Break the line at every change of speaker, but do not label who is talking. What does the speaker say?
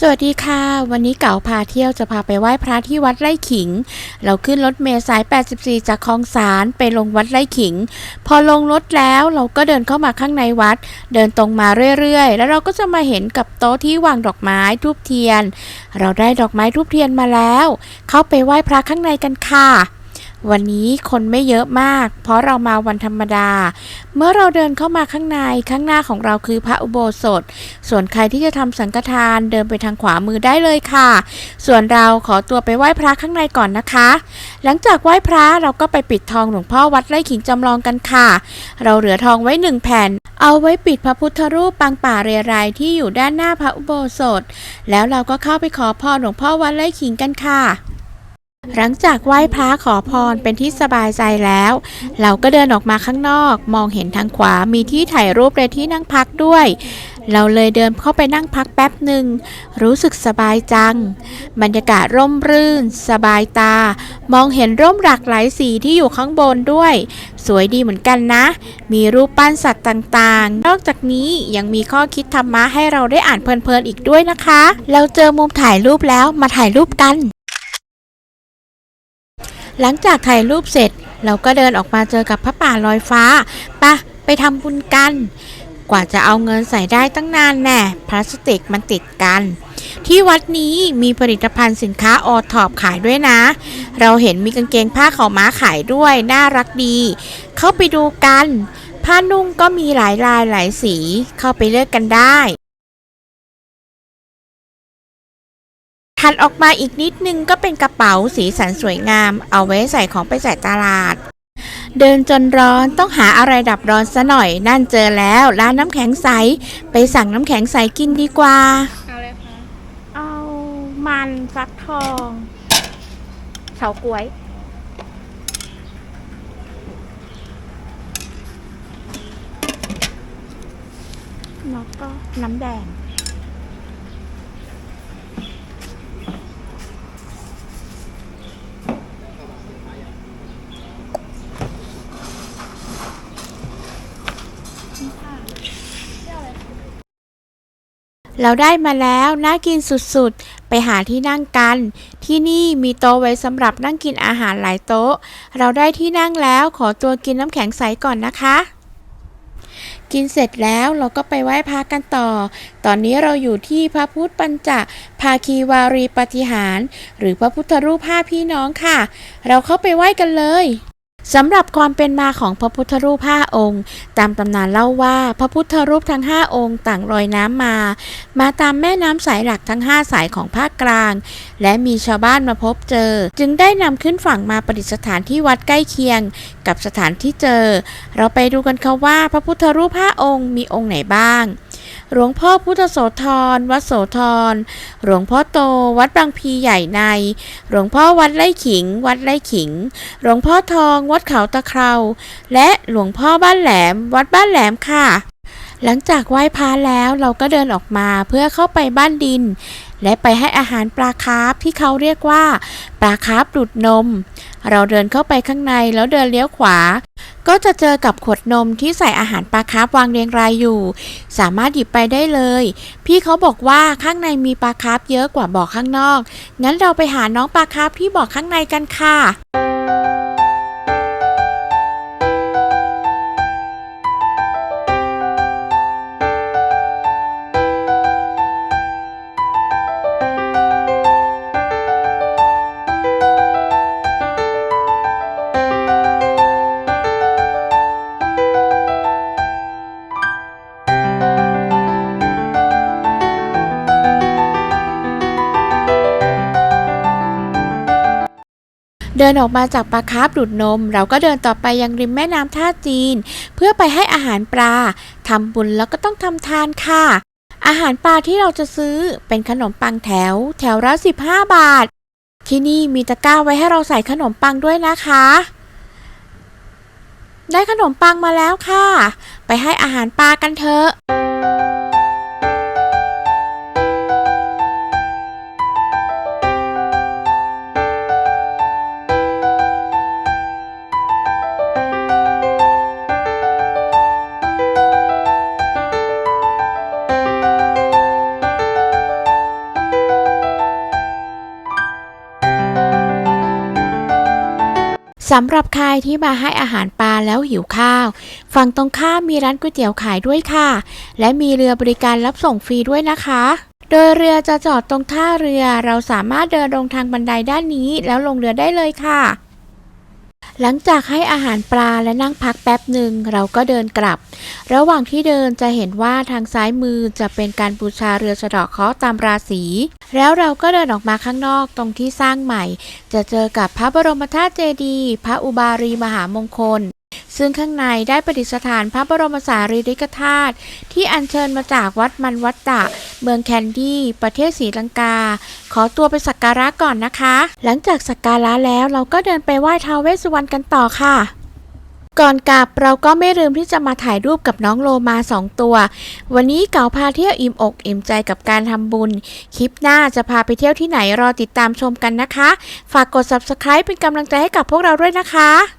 สวัสดีค่ะ วันนี้เก๋าพาเที่ยวจะพาไปไหว้พระที่วัดไร่ขิง เราขึ้นรถเมล์สาย 84 จากคลองสารไปลงวัดไร่ขิง พอลงรถแล้วเราก็เดินเข้ามาข้างในวัด เดินตรงมาเรื่อยๆ แล้วเราก็จะมาเห็นกับโต๊ะที่วางดอกไม้ทูบเทียน เราได้ดอกไม้ทูบเทียนมาแล้ว เข้าไปไหว้พระข้างในกันค่ะ วันนี้คนไม่เยอะมาก เพราะเรามาวันธรรมดา เมื่อเราเดินเข้ามาข้างในข้างหน้าของเราคือพระอุโบสถ ส่วนใครที่จะทำสังฆทานเดินไปทางขวามือได้เลยค่ะ ส่วนเราขอตัวไปไหว้พระข้างในก่อนนะคะ หลังจากไหว้พระเราก็ไปปิดทองหลวงพ่อวัดไร่ขิงจำลองกันค่ะ เราเหลือทองไว้หนึ่งแผ่น เอาไว้ปิดพระพุทธรูปปางป่าเรไรที่อยู่ด้านหน้าพระอุโบสถ แล้วเราก็เข้าไปขอพรหลวงพ่อวัดไร่ขิงกันค่ะ หลังจากไหว้พระขอพรเป็นที่สบายใจแล้ว เราก็เดินออกมาข้างนอก มองเห็นทางขวามีที่ถ่ายรูปและที่นั่งพักด้วย เราเลยเดินเข้าไปนั่งพักแป๊บหนึ่ง รู้สึกสบายจัง บรรยากาศร่มรื่น สบายตา มองเห็นร่มหลากหลายสีที่อยู่ข้างบนด้วย สวยดีเหมือนกันนะ มีรูปปั้นสัตว์ต่างๆ นอกจากนี้ยังมีข้อคิดธรรมะให้เราได้อ่านเพลินๆอีกด้วยนะคะ เราเจอมุมถ่ายรูปแล้วมาถ่ายรูปกัน หลังจากถ่ายรูปเสร็จ เราก็เดินออกมาเจอกับพระป่าลอยฟ้าปะไปทำบุญกัน กว่าจะเอาเงินใส่ได้ตั้งนานแน่พลาสติกมันติดกัน ที่วัดนี้มีผลิตภัณฑ์สินค้าออทอปขายด้วยนะ เราเห็นมีกางเกงผ้าขาวม้าขายด้วย น่ารักดี เข้าไปดูกัน ผ้านุ่งก็มีหลายลายหลายสี เข้าไปเลือกกันได้ ถัดออกมาอีกนิดนึงก็เป็นกระเป๋าสีสันสวยงาม เอาไว้ใส่ของไปจ่ายตลาด เดินจนร้อนต้องหาอะไรดับร้อนซะหน่อย นั่นเจอแล้วร้านน้ำแข็งใส ไปสั่งน้ำแข็งใสกินดีกว่า
เอาเลยค่ะ
เอามันฟักทองเฉาก้วย แล้วก็น้ำแดง เราได้มาแล้วน่ากินสุดๆ ไปหาที่นั่งกัน ที่นี่มีโต๊ะไว้สำหรับนั่งกินอาหารหลายโต๊ะ เราได้ที่นั่งแล้วขอตัวกินน้ำแข็งใสก่อนนะคะ กินเสร็จแล้วเราก็ไปไหว้พระกันต่อ ตอนนี้เราอยู่ที่พระพุทธปัญจภาคีวารีปฏิหาร หรือพระพุทธรูปห้าพี่น้องค่ะ เราเข้าไปไหว้กันเลย สำหรับความเป็นมาของพระพุทธรูปห้าองค์ ตามตำนานเล่าว่าพระพุทธรูปทั้งห้าองค์ต่างลอยน้ำมา มาตามแม่น้ำสายหลักทั้ง5สายของภาคกลาง และมีชาวบ้านมาพบเจอ จึงได้นำขึ้นฝั่งมาประดิษฐานที่วัดใกล้เคียง กับสถานที่เจอ เราไปดูกันค่ะว่าพระพุทธรูปห้าองค์มีองค์ไหนบ้าง หลวงพ่อพุทธโสธร วัดโสธร หลวงพ่อโต วัดบางพีใหญ่ใน หลวงพ่อวัดไร่ขิง วัดไร่ขิง หลวงพ่อทอง วัดเขาตะเคราและหลวงพ่อบ้านแหลม วัดบ้านแหลมค่ะหลังจากไหว้พระแล้วเราก็เดินออกมาเพื่อเข้าไปบ้านดิน และไปให้อาหารปลาคาร์ฟที่เขาเรียกว่า ปลาคาร์ฟดูดนม เราเดินเข้าไปข้างในแล้วเดินเลี้ยวขวา ก็จะเจอกับขวดนมที่ใส่อาหารปลาคาร์ฟวางเรียงรายอยู่ สามารถหยิบไปได้เลย พี่เขาบอกว่าข้างในมีปลาคาร์ฟเยอะกว่าบ่อข้างนอก งั้นเราไปหาน้องปลาคาร์ฟที่บ่อข้างในกันค่ะ ดินออกมาจากปลาคาร์ฟดูดนม เราก็เดินต่อไปยังริมแม่น้ำท่าจีน เพื่อไปให้อาหารปลาทำบุญแล้วก็ต้องทำทานค่ะ อาหารปลาที่เราจะซื้อเป็นขนมปังแถว แถวละ 15 บาท ที่นี่มีตะกร้าไว้ให้เราใส่ขนมปังด้วยนะคะ ได้ขนมปังมาแล้วค่ะ ไปให้อาหารปลากันเถอะ สำหรับใครที่มาให้อาหารปลาแล้วหิวข้าว ฝั่งตรงข้ามมีร้านก๋วยเตี๋ยวขายด้วยค่ะ และมีเรือบริการรับส่งฟรีด้วยนะคะ โดยเรือจะจอดตรงท่าเรือ เราสามารถเดินลงทางบันไดด้านนี้แล้วลงเรือได้เลยค่ะ หลังจากให้อาหารปลาและนั่งพักแป๊บหนึ่งเราก็เดินกลับ ระหว่างที่เดินจะเห็นว่าทางซ้ายมือจะเป็นการบูชาเรือสะเดาะเคราะห์ตามราศี แล้วเราก็เดินออกมาข้างนอกตรงที่สร้างใหม่ จะเจอกับพระบรมธาตุเจดีย์พระอุบารีมหามงคล ซึ่งข้างในได้ประดิษฐานพระบรมสารีริกธาตุที่อัญเชิญมาจากวัดมันวัดตะ เมืองแคนดี้ประเทศศรีลังกา ขอตัวไปสักการะก่อนนะคะ หลังจากสักการะแล้วเราก็เดินไปไหว้ท้าวเวสสุวรรณกันต่อค่ะ ก่อนกลับเราก็ไม่ลืมที่จะมาถ่ายรูปกับน้องโลมาสองตัว วันนี้เก๋าพาเที่ยวอิ่มอกอิ่มใจกับการทำบุญ คลิปหน้าจะพาไปเที่ยวที่ไหนรอติดตามชมกันนะคะ ฝากกด subscribe เป็นกำลังใจให้กับพวกเราด้วยนะคะ